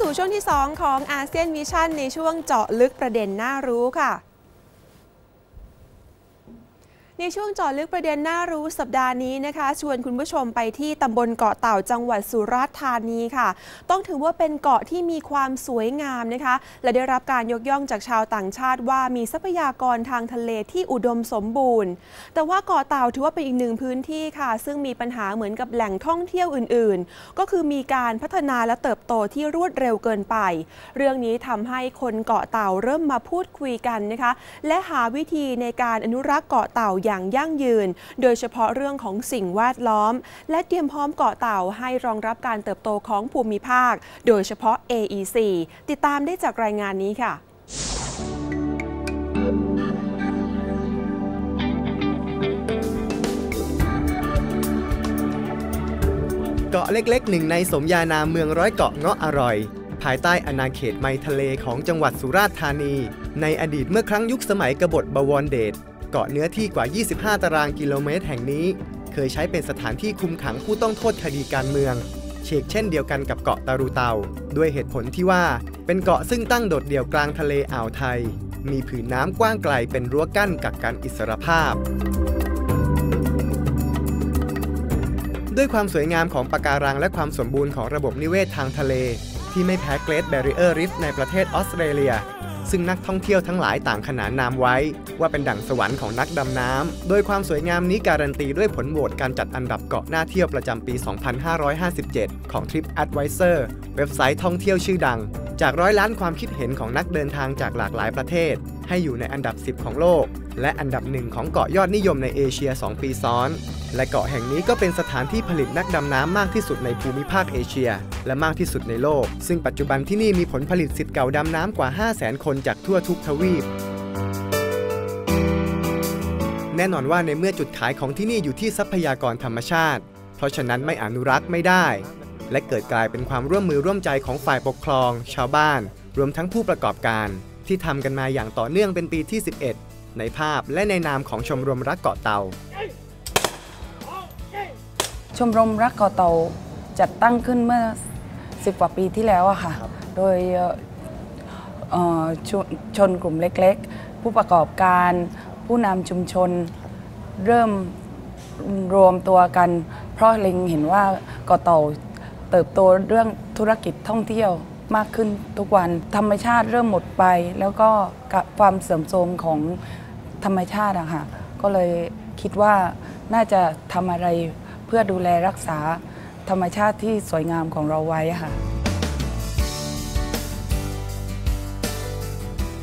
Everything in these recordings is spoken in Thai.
สู่ช่วงที่ 2 ของอาเซียนวิชั่นในช่วงเจาะลึกประเด็นน่ารู้ค่ะ ในช่วงจาะลึกประเด็นน่ารู้สัปดาห์นี้นะคะ ชวนคุณผู้ชมไปที่ตำบลเกาะเต่าจังหวัดสุราษฎร์ธานีค่ะ ต้องถือว่าเป็นเกาะที่มีความสวยงามนะคะ และได้รับการยกย่องจากชาวต่างชาติว่ามีทรัพยากรทางทะเลที่อุดมสมบูรณ์ แต่ว่าเกาะเต่าถือว่าเป็นอีกหนึ่งพื้นที่ค่ะ ซึ่งมีปัญหาเหมือนกับแหล่งท่องเที่ยวอื่นๆ ก็คือมีการพัฒนาและเติบโตที่รวดเร็วเกินไป เรื่องนี้ทำให้คนเกาะเต่าเริ่มมาพูดคุยกันนะคะ และหาวิธีในการอนุรักษ์เกาะเต่าอย่างยั่งยืน โดยเฉพาะเรื่องของสิ่งแวดล้อม และเตรียมพร้อมเกาะเต่าให้รองรับการเติบโตของภูมิภาค โดยเฉพาะ AEC ติดตามได้จากรายงานนี้ค่ะเกาะเล็กๆหนึ่งในสมญานามเมืองร้อยเกาะเงาะอร่อย ภายใต้อาณาเขตไมทะเลของจังหวัดสุราษฎร์ธานี ในอดีตเมื่อครั้งยุคสมัยกบฏบวรเดช เกาะเนื้อที่กว่า 25 ตารางกิโลเมตรแห่งนี้ เคยใช้เป็นสถานที่คุมขังผู้ต้องโทษคดีการเมืองเชกเช่นเดียวกันกับเกาะตารูเตา ด้วยเหตุผลที่ว่าเป็นเกาะซึ่งตั้งโดดเดี่ยวกลางทะเลอ่าวไทย มีผืนน้ำกว้างไกลเป็นรั้วกั้นกักกันอิสรภาพ ด้วยความสวยงามของปะการังและความสมบูรณ์ของระบบนิเวศทางทะเล ที่ไม่แพ้เกรทแบริเออร์ริฟในประเทศออสเตรเลีย ซึ่งนักท่องเที่ยวทั้งหลายต่างขนานนามไว้ ว่าเป็นดั่งสวรรค์ของนักดำน้ำ โดยความสวยงามนี้การันตีด้วยผลโหวตการจัดอันดับเกาะน่าเที่ยวประจำปี 2557 ของ Trip Advisor เว็บไซต์ท่องเที่ยวชื่อดัง จากร้อยล้านความคิดเห็นของนักเดินทางจากหลากหลายประเทศ ให้อยู่ในอันดับ 10 ของโลก และอันดับหนึ่งของเกาะยอดนิยมในเอเชีย 2 ปีซ้อน และเกาะแห่งนี้ก็เป็นสถานที่ผลิตนักดำน้ำมากที่สุดในภูมิภาคเอเชีย และมากที่สุดในโลก ซึ่งปัจจุบันที่นี่มีผลผลิตสิทธิ์เก่าดำน้ำกว่า 5 0 0 0 0 0 คนจากทั่วทุกทวีปแน่นอนว่าในเมื่อจุดขายของที่นี่อยู่ที่ทรัพยากรธรรมชาติ เพราะฉะนั้นไม่อนุรักษ์ไม่ได้ และเกิดกลายเป็นความร่วมมือร่วมใจของฝ่ายปกครอง ชาวบ้าน รวมทั้งผู้ประกอบการ ที่ทำกันมาอย่างต่อเนื่องเป็นปีที่ 11 ในภาพและในนามของชมรมรักเกาะเต่าชมรมรักเกาะเต่าจัดตั้งขึ้นเมื่อ 10 กว่าปีที่แล้วอะค่ะ โดยเอ่อชนชนกลุ่มเล็กๆ ผู้ประกอบการ ผู้นำชุมชน เริ่มรวมตัวกัน เพราะเล็งเห็นว่าเกาะเต่า เติบโตเรื่องธุรกิจท่องเที่ยวมากขึ้นทุกวัน ธรรมชาติเริ่มหมดไป แล้วก็กับความเสื่อมโทรมของธรรมชาติอะค่ะก็เลยคิดว่าน่าจะทำอะไรเพื่อดูแลรักษาธรรมชาติที่สวยงามของเราไว้ค่ะ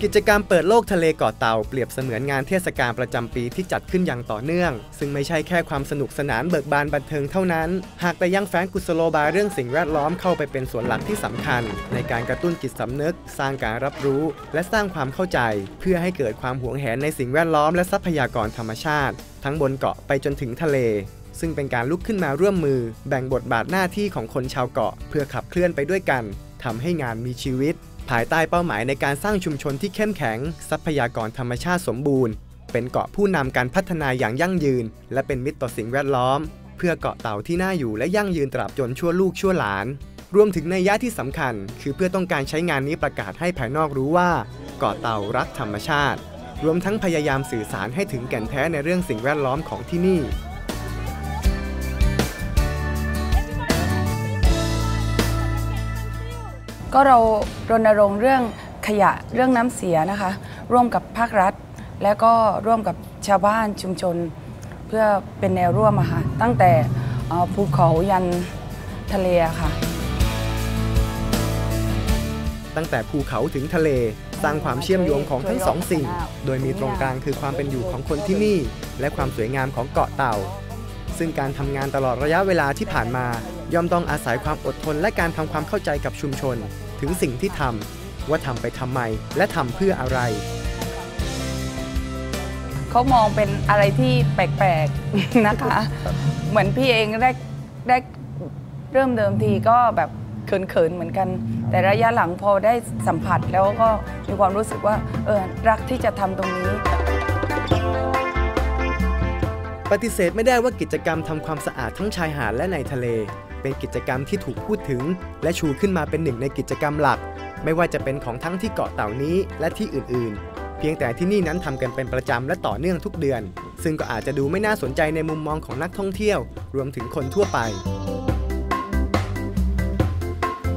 กิจกรรมเปิดโลกทะเลเกาะเต่าเปรียบเสมือนงานเทศกาลประจำปีที่จัดขึ้นอย่างต่อเนื่อง ซึ่งไม่ใช่แค่ความสนุกสนานเบิกบานบันเทิงเท่านั้น หากแต่ยังแฝงกุศโลบายเรื่องสิ่งแวดล้อมเข้าไปเป็นส่วนหลักที่สำคัญ ในการกระตุ้นจิตสำนึก สร้างการรับรู้ และสร้างความเข้าใจ เพื่อให้เกิดความหวงแหนในสิ่งแวดล้อมและทรัพยากรธรรมชาติ ทั้งบนเกาะไปจนถึงทะเลซึ่งเป็นการลุกขึ้นมาร่วมมือ แบ่งบทบาทหน้าที่ของคนชาวเกาะ เพื่อขับเคลื่อนไปด้วยกันทำให้งานมีชีวิต ภายใต้เป้าหมายในการสร้างชุมชนที่เข้มแข็ง ทรัพยากรธรรมชาติสมบูรณ์ เป็นเกาะผู้นำการพัฒนาอย่างยั่งยืน และเป็นมิตรต่อสิ่งแวดล้อม เพื่อเกาะเต่าที่น่าอยู่และยั่งยืนตราบจนชั่วลูกชั่วหลาน รวมถึงในยะที่สำคัญ คือเพื่อต้องการใช้งานนี้ประกาศให้ภายนอกรู้ว่า เกาะเต่ารักธรรมชาติ รวมทั้งพยายามสื่อสารให้ถึงแก่นแท้ในเรื่องสิ่งแวดล้อมของที่นี่ ก็เรารณรงค์เรื่องขยะเรื่องน้ำเสียนะคะ ร่วมกับภาครัฐ และก็ร่วมกับชาวบ้านชุมชน เพื่อเป็นแนวร่วมอะค่ะตั้งแต่ภูเขายันทะเลค่ะ ตั้งแต่ภูเขาถึงทะเลสร้างความเชื่อมโยงของทั้งสองสิ่ง โดยมีตรงกลางคือความเป็นอยู่ของคนที่นี่ และความสวยงามของเกาะเต่า ซึ่งการทำงานตลอดระยะเวลาที่ผ่านมา ย่อมต้องอาศัยความอดทนและการทำความเข้าใจกับชุมชน ถึงสิ่งที่ทำว่าทำไปทำไม และทำเพื่ออะไร เขามองเป็นอะไรที่แปลกๆนะคะ เหมือนพี่เองได้ได้เริ่มเดิมทีก็แบบเขินๆเหมือนกัน แต่ระยะหลังพอได้สัมผัสแล้วก็มีความรู้สึกว่าเออรักที่จะทำตรงนี้ปฏิเสธไม่ได้ว่ากิจกรรมทำความสะอาดทั้งชายหาดและในทะเล เป็นกิจกรรมที่ถูกพูดถึง และชูขึ้นมาเป็นหนึ่งในกิจกรรมหลัก ไม่ว่าจะเป็นของทั้งที่เกาะเต่านี้และที่อื่นๆ เพียงแต่ที่นี่นั้นทำกันเป็นประจำและต่อเนื่องทุกเดือน ซึ่งก็อาจจะดูไม่น่าสนใจในมุมมองของนักท่องเที่ยว รวมถึงคนทั่วไป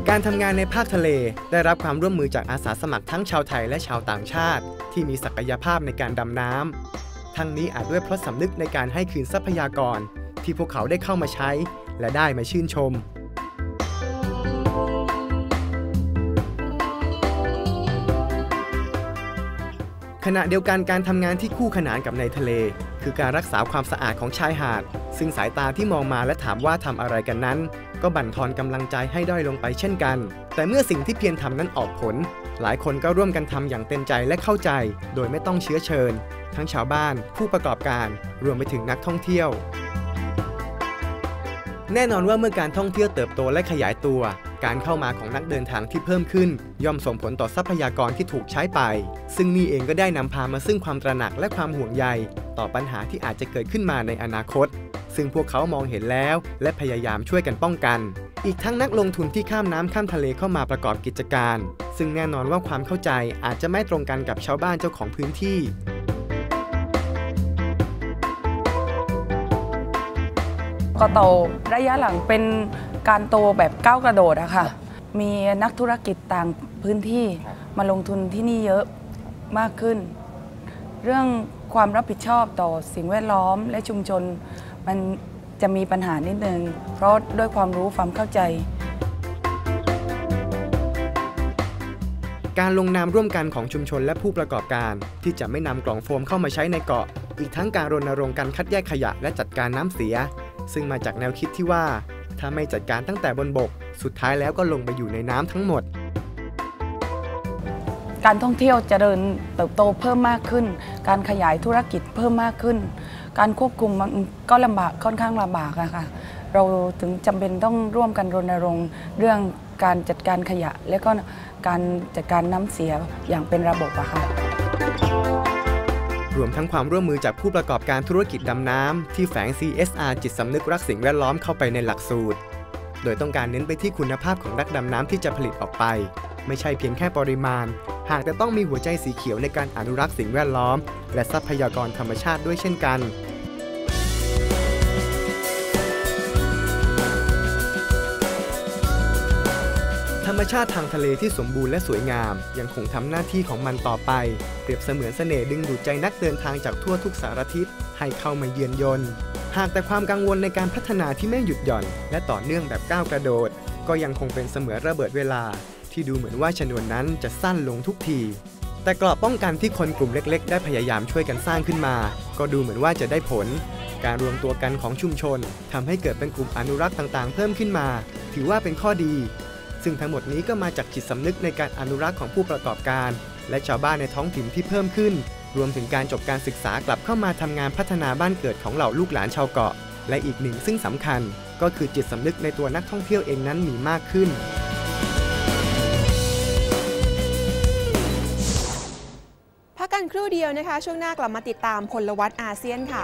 การทำงานในภาคทะเลได้รับความร่วมมือจากอาสาสมัครทั้งชาวไทยและชาวต่างชาติ ที่มีศักยภาพในการดำน้ำทั้งนี้อาจด้วยเพราะสำนึกในการให้คืนทรัพยากร ที่พวกเขาได้เข้ามาใช้ และได้มาชื่นชม ขณะเดียวกันการทำงานที่คู่ขนานกับในทะเล คือการรักษาความสะอาดของชายหาด ซึ่งสายตาที่มองมาและถามว่าทำอะไรกันนั้น ก็บั่นทอนกำลังใจให้ด้อยลงไปเช่นกัน แต่เมื่อสิ่งที่เพียรทำนั้นออกผล หลายคนก็ร่วมกันทำอย่างเต็มใจและเข้าใจ โดยไม่ต้องเชื้อเชิญทั้งชาวบ้าน ผู้ประกอบการ รวมไปถึงนักท่องเที่ยว แน่นอนว่าเมื่อการท่องเที่ยวเติบโตและขยายตัว การเข้ามาของนักเดินทางที่เพิ่มขึ้น ย่อมส่งผลต่อทรัพยากรที่ถูกใช้ไป ซึ่งนี่เองก็ได้นำพามาซึ่งความตระหนักและความห่วงใย ต่อปัญหาที่อาจจะเกิดขึ้นมาในอนาคต ซึ่งพวกเขามองเห็นแล้ว และพยายามช่วยกันป้องกัน อีกทั้งนักลงทุนที่ข้ามน้ำข้ามทะเลเข้ามาประกอบกิจการ ซึ่งแน่นอนว่าความเข้าใจอาจจะไม่ตรงกันกับชาวบ้านเจ้าของพื้นที่ กาะเต่าระยะหลังเป็นการโตแบบก้าวกระโดดอะค่ะ มีนักธุรกิจต่างพื้นที่มาลงทุนที่นี่เยอะมากขึ้น เรื่องความรับผิดชอบต่อสิ่งแวดล้อมและชุมชน มันจะมีปัญหานิดนึง เพราะด้วยความรู้ความเข้าใจ การลงนามร่วมกันของชุมชนและผู้ประกอบการ ที่จะไม่นำกล่องโฟมเข้ามาใช้ในเกาะ อีกทั้งการรณรงค์การคัดแยกขยะและจัดการน้ำเสีย ซึ่งมาจากแนวคิดที่ว่า ถ้าไม่จัดการตั้งแต่บนบก สุดท้ายแล้วก็ลงไปอยู่ในน้ำทั้งหมด การท่องเที่ยวจเจริญเติบโตเพิ่มมากขึ้น การขยายธุรกิจเพิ่มมากขึ้น การควบคุมมันก็ลำบากค่อนข้างลำบากอะค่ะเราถึงจำเป็นต้องร่วมกันรณรงค์เรื่องการจัดการขยะ และก็การจัดการน้ำเสียอย่างเป็นระบบอะค่ะ รวมทั้งความร่วมมือจากผู้ประกอบการธุรกิจดำน้ำที่แฝง CSR จิตสำนึกรักสิ่งแวดล้อมเข้าไปในหลักสูตร โดยต้องการเน้นไปที่คุณภาพของนักดำน้ำที่จะผลิตออกไป ไม่ใช่เพียงแค่ปริมาณ หากจะต้องมีหัวใจสีเขียวในการอนุรักษ์สิ่งแวดล้อม และทรัพยากรธรรมชาติด้วยเช่นกัน รรมชาติทางทะเลที่สมบูรณ์และสวยงาม ยังคงทำหน้าที่ของมันต่อไป เปรียบเสมือนเสน่ห์ดึงดูดใจนักเดินทางจากทั่วทุกสารทิศให้เข้ามาเยือนยนต์หากแต่ความกังวลในการพัฒนาที่ไม่หยุดหย่อน และต่อเนื่องแบบก้าวกระโดด ก็ยังคงเป็นเสมือนระเบิดเวลา ที่ดูเหมือนว่าชนวนนั้นจะสั้นลงทุกที แต่กรอบป้องกันที่คนกลุ่มเล็ก ๆ ได้พยายามช่วยกันสร้างขึ้นมา ก็ดูเหมือนว่าจะได้ผล การรวมตัวกันของชุมชนทำให้เกิดเป็นกลุ่มอนุรักษ์ต่างๆ เพิ่มขึ้นมา ถือว่าเป็นข้อดี ซึ่งทั้งหมดนี้ก็มาจากจิตสำนึกในการอนุรักษ์ของผู้ประกอบการ และชาวบ้านในท้องถิ่นที่เพิ่มขึ้น รวมถึงการจบการศึกษากลับเข้ามาทำงานพัฒนาบ้านเกิดของเหล่าลูกหลานชาวเกาะ และอีกหนึ่งซึ่งสำคัญ ก็คือจิตสำนึกในตัวนักท่องเที่ยวเองนั้นมีมากขึ้นพักกันครู่เดียวนะคะ ช่วงหน้ากลับมาติดตามพลวัตอาเซียนค่ะ